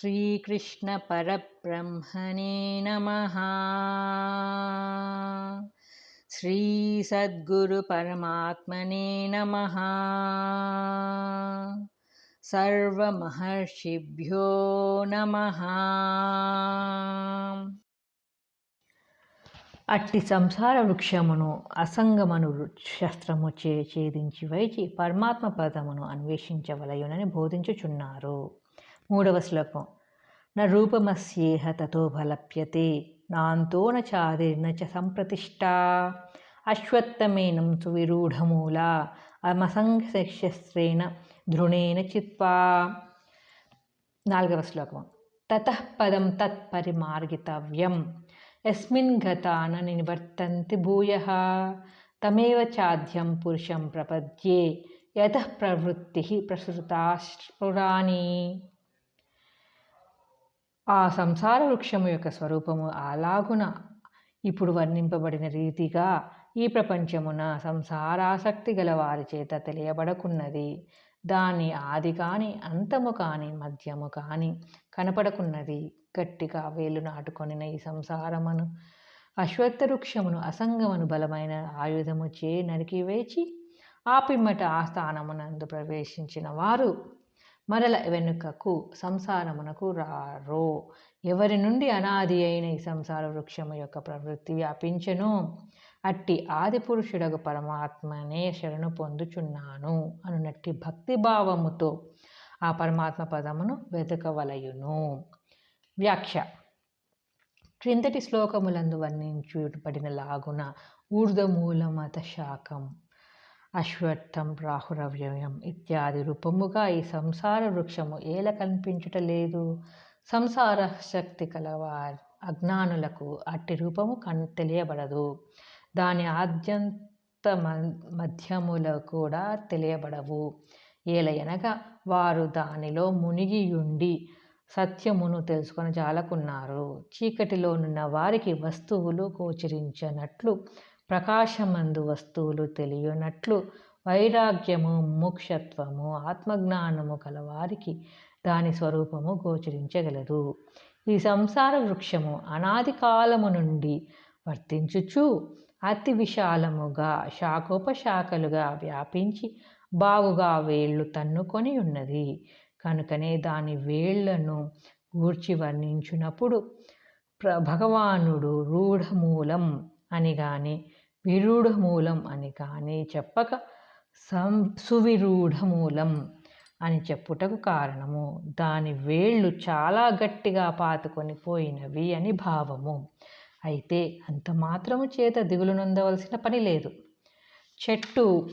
श्रीकृष्णपरब्रह्मणे नमः श्रीसद्गुरुपरमात्मने नमः सर्वमहर्षिभ्यो नमः అట్టి సంసార వృక్షమును అసంగమను శస్త్రము చే ఛేదించి వైచి పరమాత్మ పదమును అన్వేషించవలయునని బోధించుచున్నారు మూడవ శ్లోకం. నా రూపమస్యేహ తతో బలప్యతే నాంతో న చాదిర్న చ సంప్రతిష్ట అశ్వత్థమేనం సువిరూఢమూల అమసంగశస్త్రేణ ధృణేన చిత్వా. నాలుగవ శ్లోకం. తతః పదం తత్పరిమార్గితవ్యం ఎస్మిన్ గతాన నివర్తంతి భూయ. తమేవ చాధ్యం పురుషం ప్రపద్యే యతః ప్రవృత్తి ప్రసృతాస్ఫురాణి ఆ సంసార వృక్షము యొక్క స్వరూపము అలాగున ఇప్పుడు వర్ణింపబడిన రీతిగా ఈ ప్రపంచమున సంసారాసక్తి గల వారి చేత తెలియబడకున్నది. దాని ఆది కాని అంతము కాని మధ్యము కాని కనపడకున్నది. గట్టిగా వేలు నాటుకొనిన ఈ సంసారమును అశ్వత్థ వృక్షమును అసంగమును బలమైన ఆయుధము చే నరికివేచి ఆ పిమ్మట ఆ స్థానమునందు ప్రవేశించిన వారు మరల వెనుకకు సంసారమునకు రారో. ఎవరి నుండి అనాది అయిన ఈ సంసార వృక్షము యొక్క ప్రవృత్తి వ్యాపించెను? అట్టి ఆది పురుషుడకు పరమాత్మనే శరణు పొందుచున్నాను అనునట్టి భక్తి భావముతో ఆ పరమాత్మ పదమును వెతకవలయును. వ్యాఖ్య. క్రిందటి శ్లోకములందు వర్ణించుబడిన లాగున ఊర్ధమూలమత శాఖం. అశ్వత్థం రాహురవ్యయం ఇత్యాది రూపముగా ఈ సంసార వృక్షము ఏల కనిపించుటలేదు సంసార శక్తి కలవారు అజ్ఞానులకు అట్టి రూపము కన్ తెలియబడదు దాని ఆద్యంత మధ్యములు కూడా తెలియబడవు. ఏలయనగా వారు దానిలో మునిగియుండి సత్యమును తెలుసుకొని జాలకున్నారు. చీకటిలోనున్న వారికి వస్తువులు గోచరించనట్లు ప్రకాశమందు వస్తువులు తెలియనట్లు వైరాగ్యము ముక్షత్వము ఆత్మజ్ఞానము కలవారికి దాని స్వరూపము గోచరించగలదు. ఈ సంసార వృక్షము అనాది కాలము నుండి వర్తించుచు అతి విశాలముగా శాఖోపశాఖలుగా వ్యాపించి బాగుగా వేళ్ళు తన్నుకొని ఉన్నది. కనుకనే దాని వేళ్ళను గూర్చి వర్ణించినప్పుడు ప్ర భగవానుడు రూఢమూలం అని కానీ విరూఢమూలం అని కానీ చెప్పక సం సువిరూఢమూలం అని చెప్పుటకు కారణము. దాని వేళ్ళు చాలా గట్టిగా పాతుకొని పోయినవి అని భావము. అయితే అంత మాత్రము చేత దిగులు నొందవలసిన పని లేదు. చెట్టు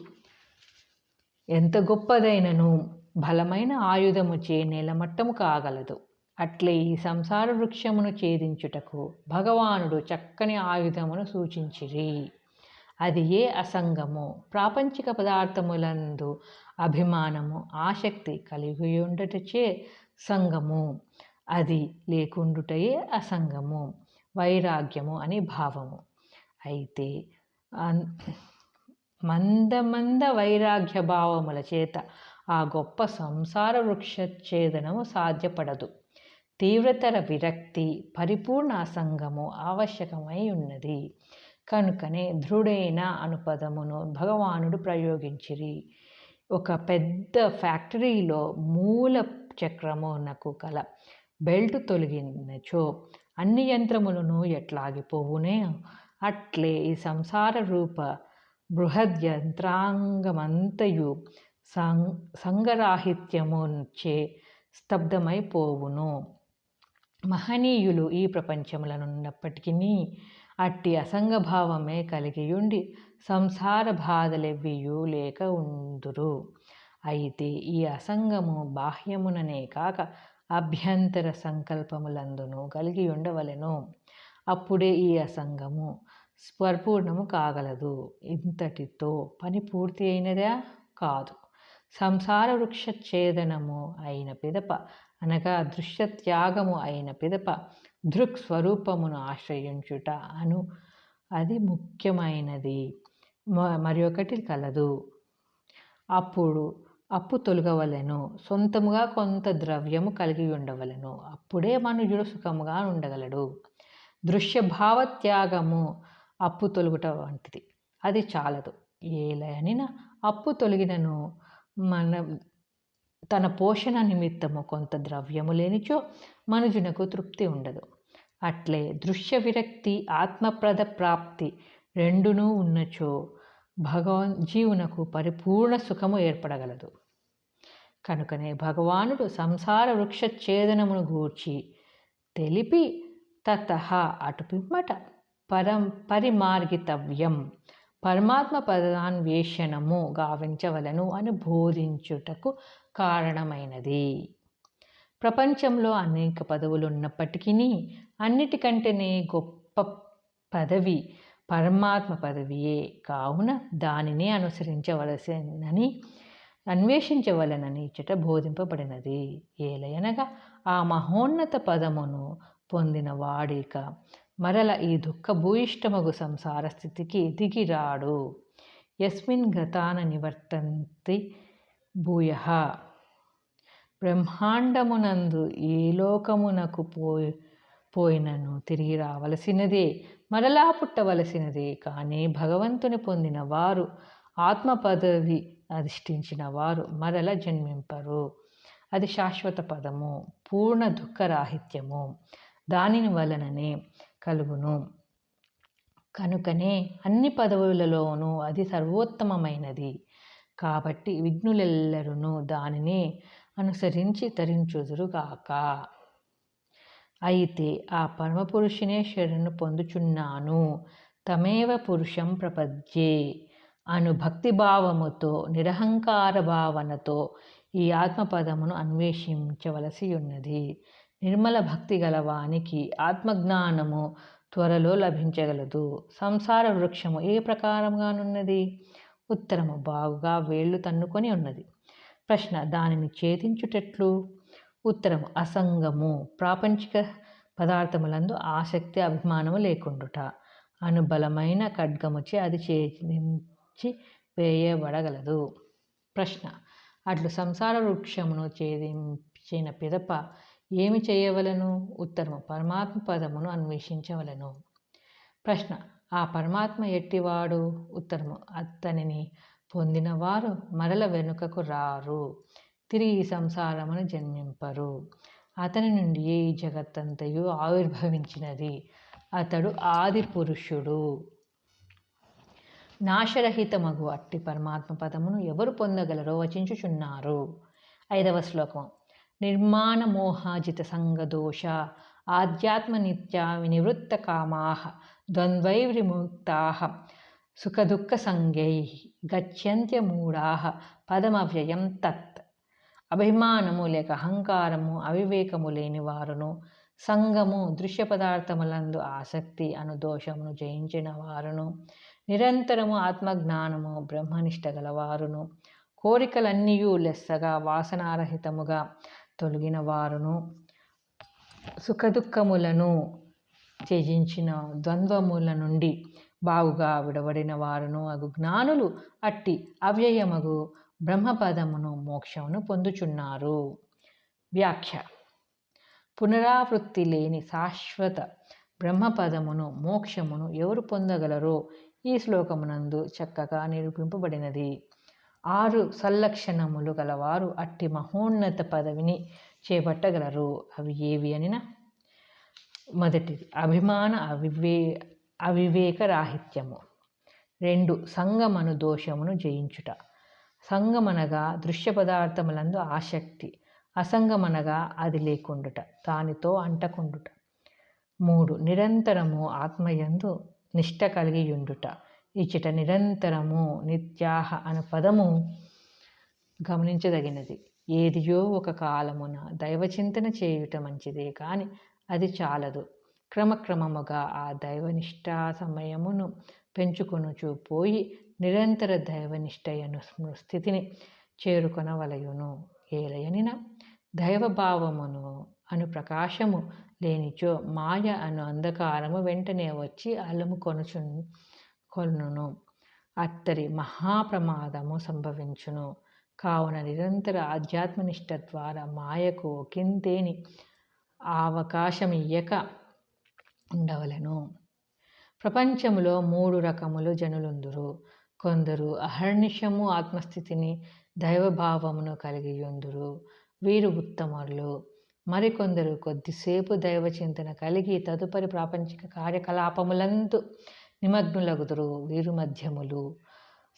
ఎంత గొప్పదైనను బలమైన ఆయుధము చే నేలమట్టము కాగలదు. అట్లే ఈ సంసార వృక్షమును ఛేదించుటకు భగవానుడు చక్కని ఆయుధమును సూచించిరి. అది ఏ అసంగము ప్రాపంచిక పదార్థములందు అభిమానము ఆసక్తి కలిగి ఉండటచే సంగము. అది లేకుండుటయే అసంగము వైరాగ్యము అని భావము. అయితే మంద మంద వైరాగ్య భావముల చేత ఆ గొప్ప సంసార వృక్షఛేదనము సాధ్యపడదు. తీవ్రతర విరక్తి పరిపూర్ణ అసంగము ఆవశ్యకమై ఉన్నది. కనుకనే దృఢైన అనుపదమును భగవానుడు ప్రయోగించిరి. ఒక పెద్ద ఫ్యాక్టరీలో మూల చక్రమునకు కల బెల్ట్ తొలగినచో అన్ని యంత్రములను ఎట్లాగిపోవునే? అట్లే ఈ సంసార రూప బృహద్ యంత్రాంగమంతయు సం సంగరాహిత్యముచే స్తబ్దమైపోవును. మహనీయులు ఈ ప్రపంచములనున్నప్పటికీ అట్టి అసంగభావమే కలిగియుండి సంసార బాధలెవ్వియు లేక ఉందురు. అయితే ఈ అసంగము బాహ్యముననే కాక అభ్యంతర సంకల్పములందును కలిగి ఉండవలెను అప్పుడే ఈ అసంగము స్పర్పూర్ణము కాగలదు. ఇంతటితో పని పూర్తి అయినదా? కాదు. సంసార వృక్ష ఛేదనము అయిన పిదప అనగా దృశ్యత్యాగము అయిన పిదప దృక్ స్వరూపమును ఆశ్రయించుట అను. అది ముఖ్యమైనది. మరి ఒకటి కలదు. అప్పుడు అప్పు తొలగవలెను. సొంతముగా కొంత ద్రవ్యము కలిగి ఉండవలెను. అప్పుడే మనుజుడు సుఖముగా ఉండగలడు. దృశ్యభావ త్యాగము అప్పు తొలుగుట వంటిది. అది చాలదు. ఏలయనిన అప్పు తొలగినను మన తన పోషణ నిమిత్తము కొంత ద్రవ్యము లేనిచో మనుజునకు తృప్తి ఉండదు. అట్లే దృశ్య విరక్తి ఆత్మప్రద ప్రాప్తి రెండునూ ఉన్నచో భగవాన్ జీవునకు పరిపూర్ణ సుఖము ఏర్పడగలదు. కనుకనే భగవానుడు సంసార వృక్ష ఛేదనమును గూర్చి తెలిపి తత అటుపిమ్మట పరం పరిమార్గితవ్యం పరమాత్మ పదాన్వేషణము గావించవలను అని బోధించుటకు కారణమైనది. ప్రపంచంలో అనేక పదవులు ఉన్నప్పటికీ అన్నిటికంటేనే గొప్ప పదవి పరమాత్మ పదవియే. కావున దానిని అనుసరించవలసినని అన్వేషించవలనని ఇచ్చట బోధింపబడినది. ఏలయనగా ఆ మహోన్నత పదమును పొందిన వాడిక మరల ఈ దుఃఖ భూయిష్టమగు సంసార స్థితికి దిగిరాడు యస్మిన్ గతాన నివర్తంతి భూయ. బ్రహ్మాండమునందు ఏ లోకమునకు పోయి పోయినను తిరిగి రావలసినదే మరలా పుట్టవలసినదే. కానీ భగవంతుని పొందిన వారు ఆత్మ పదవి అధిష్ఠించిన వారు మరల జన్మింపరు. అది శాశ్వత పదము పూర్ణ దుఃఖరాహిత్యము. దానిని వలననే కలుగును. కనుకనే అన్ని పదవులలోనూ అది సర్వోత్తమమైనది. కాబట్టి విఘ్నులెల్లరూ దానిని అనుసరించి తరించుదురుగాక. అయితే ఆ పరమపురుషునే శరణు పొందుచున్నాను. తమేవ పురుషం ప్రపద్యే అను భక్తిభావముతో నిరహంకార భావనతో ఈ ఆత్మపదమును అన్వేషించవలసి ఉన్నది నిర్మల భక్తి గలవానికి ఆత్మజ్ఞానము త్వరలో లభించగలదు. సంసార వృక్షము ఏ ప్రకారంగానున్నది ఉత్తరము బాగుగా వేళ్ళు తన్నుకొని ఉన్నది. ప్రశ్న దానిని ఛేదించుటెట్లు? ఉత్తరము అసంగము. ప్రాపంచిక పదార్థములందు ఆసక్తి అభిమానము లేకుండుట. అనుబలమైన ఖడ్గముచే అది ఛేదించి వేయబడగలదు. ప్రశ్న అట్లు సంసార వృక్షమును ఛేదించిన పిదప ఏమి చేయవలను? ఉత్తరము పరమాత్మ పదమును అన్వేషించవలను. ప్రశ్న ఆ పరమాత్మ ఎట్టివాడు? ఉత్తరము అతనిని పొందినవారు మరల వెనుకకు రారు. తిరిగి సంసారమును జన్మింపరు. అతని నుండి ఈ జగత్తంతయు ఆవిర్భవించినది. అతడు ఆది పురుషుడు. నాశరహితమగు అట్టి పరమాత్మ పదమును ఎవరు పొందగలరో వచించుచున్నారు. ఐదవ శ్లోకం. నిర్మాణ మోహాజిత సంగదోష ఆధ్యాత్మ నిత్య వినివృత్త కామాహ ద్వంద్వైర్విముక్తా సుఖదుఃఖ సంజ్ఞై గచ్చంత్యమూఢా పదమవ్యయం తత్ అభిమానము లేక అహంకారము అవివేకము లేని వారును సంగము దృశ్య పదార్థములందు ఆసక్తి అను దోషమును జయించిన వారును నిరంతరము ఆత్మజ్ఞానము బ్రహ్మనిష్ట గలవారును కోరికలన్నీయూ లెస్సగా వాసనారహితముగా తొలగిన వారును సుఖదుఖములను త్యజించిన ద్వంద్వముల నుండి బావుగా విడబడిన వారును అగు జ్ఞానులు అట్టి అవ్యయమగు బ్రహ్మపదమును మోక్షమును పొందుచున్నారు. వ్యాఖ్య. పునరావృత్తి లేని శాశ్వత బ్రహ్మపదమును మోక్షమును ఎవరు పొందగలరో ఈ శ్లోకమునందు చక్కగా నిరూపింపబడినది. ఆరు సల్లక్షణములు గలవారు అట్టి మహోన్నత పదవిని చేపట్టగలరు. అవి ఏవి అనిన? మొదటిది అభిమాన అవివే అవివేక రాహిత్యము రెండు సంగమను దోషమును జయించుట. సంగమనగా దృశ్య పదార్థములందు ఆసక్తి అసంగమనగా అది లేకుండుట దానితో అంటకుండుట. మూడు నిరంతరము ఆత్మయందు నిష్ట కలిగి ఉండుట ఇచ్చట నిరంతరము నిత్యాహ అను పదము గమనించదగినది. ఏదియో ఒక కాలమున దైవచింతన చేయుట మంచిదే కానీ అది చాలదు. క్రమక్రమముగా ఆ దైవనిష్టా సమయమును పెంచుకొనుచు పోయి నిరంతర దైవనిష్టయను స్థితిని చేరుకొనవలయును. ఏలయనిన దైవభావమును అను ప్రకాశము లేనిచో మాయ అను అంధకారము వెంటనే వచ్చి అల్లము కొనుచు కొనును. అత్తరి మహాప్రమాదము సంభవించును. కావున నిరంతర ఆధ్యాత్మనిష్ట ద్వారా మాయకు ఒకంతేని అవకాశం ఇయ్యక ఉండవలను. ప్రపంచంలో మూడు రకములు జనులుందురు. కొందరు అహర్నిశము ఆత్మస్థితిని దైవభావమును కలిగి ఉందురు వీరు ఉత్తమరులు. మరికొందరు కొద్దిసేపు దైవచింతన కలిగి తదుపరి ప్రాపంచిక కార్యకలాపములందు నిమగ్నులగుదురు. వీరు మధ్యములు.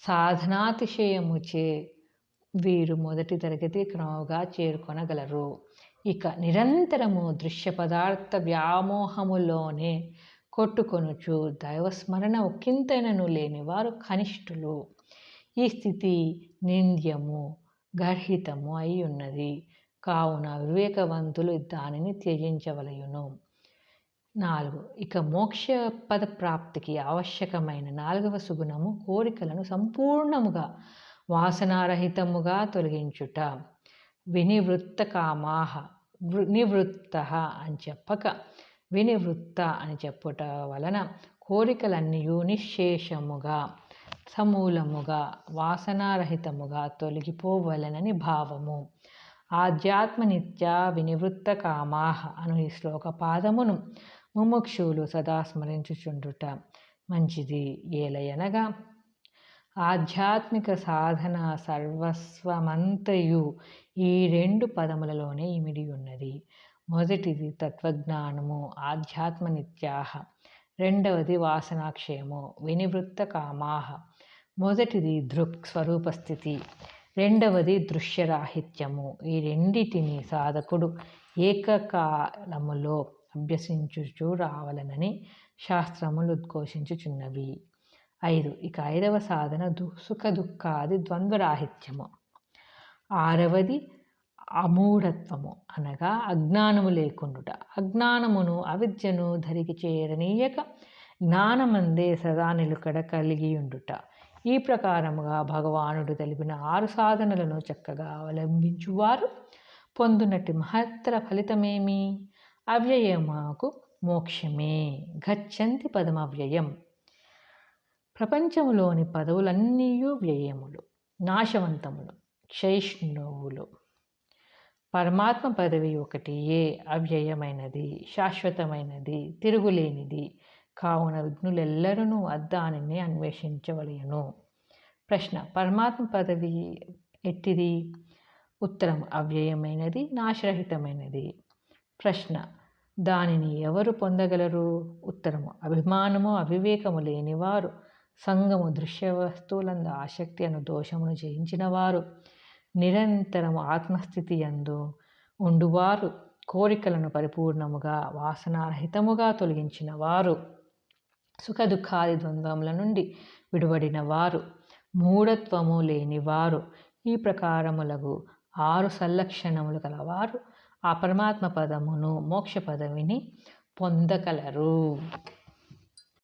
సాధనాతిశయముచే వీరు మొదటి తరగతి క్రమముగా చేరుకొనగలరు. ఇక నిరంతరము దృశ్య పదార్థ వ్యామోహములోనే కొట్టుకొనుచు దైవస్మరణ ఒక్కింతైనను లేని వారు కనిష్ఠులు. ఈ స్థితి నింద్యము గర్హితము అయి ఉన్నది కావున వివేకవంతులు దానిని త్యజించవలయును. నాలుగు ఇక మోక్ష పద ప్రాప్తికి ఆవశ్యకమైన నాలుగవ సుగుణము కోరికలను సంపూర్ణముగా వాసనారహితముగా తొలగించుట. వినివృత్త కామాహ నివృత్త అని చెప్పక వినివృత్త అని చెప్పుట వలన కోరికలన్నీ నిశ్శేషముగా సమూలముగా వాసనారహితముగా తొలగిపోవలనని భావము. ఆధ్యాత్మనిత్య వినివృత్త కామాహ అను ఈ శ్లోక పాదమును ముముక్షువులు సదా స్మరించుచుండుట మంచిది ఏలయనగా. ఆధ్యాత్మిక సాధన సర్వస్వమంతయు ఈ రెండు పదములలోనే ఇమిడి ఉన్నది. మొదటిది తత్వజ్ఞానము ఆధ్యాత్మ నిత్యాహ రెండవది వాసనాక్షయము వినివృత్త కామాహ. మొదటిది దృక్ స్వరూపస్థితి రెండవది దృశ్యరాహిత్యము. ఈ రెండిటిని సాధకుడు ఏకకాలములో అభ్యసించుచూ రావాలనని శాస్త్రములు ఉద్ఘోషించుచున్నవి. ఐదు. ఇక ఐదవ సాధన దు సుఖ దుఃఖాది ద్వంద్వరాహిత్యము. ఆరవది అమూఢత్వము అనగా అజ్ఞానము లేకుండుట. అజ్ఞానమును అవిద్యను ధరికి చేరనీయక జ్ఞానమందే సదా నిలుకడ కలిగి ఉండుట ఈ ప్రకారముగా భగవానుడు తెలిపిన ఆరు సాధనలను చక్కగా అవలంబించువారు. పొందునటి మహత్తర ఫలితమేమి? అవ్యయమాకు మోక్షమే. గచ్చంతి పదమవ్యయం. ప్రపంచంలోని పదవులన్నీ వ్యయములు నాశవంతములు క్షయిష్ణువులు. పరమాత్మ పదవి ఒకటి ఏ అవ్యయమైనది శాశ్వతమైనది తిరుగులేనిది. కావున విఘ్నులెల్లరూ అద్దానిని అన్వేషించవలయను ప్రశ్న పరమాత్మ పదవి ఎట్టిది? ఉత్తరం అవ్యయమైనది నాశరహితమైనది. ప్రశ్న దానిని ఎవరు పొందగలరు? ఉత్తరము అభిమానము అవివేకము లేనివారు. సంగము దృశ్య వస్తువులందు ఆసక్తి అను దోషమును జయించిన వారు నిరంతరము ఆత్మస్థితి యందు ఉండువారు. కోరికలను పరిపూర్ణముగా వాసనారహితముగా తొలగించిన వారు సుఖ దుఃఖాది ద్వంద్వముల నుండి విడువడిన వారు మూఢత్వము లేనివారు. ఈ ప్రకారములకు ఆరు సంలక్షణములు గలవారు ఆ పరమాత్మ పదమును మోక్ష పదవిని పొందగలరు.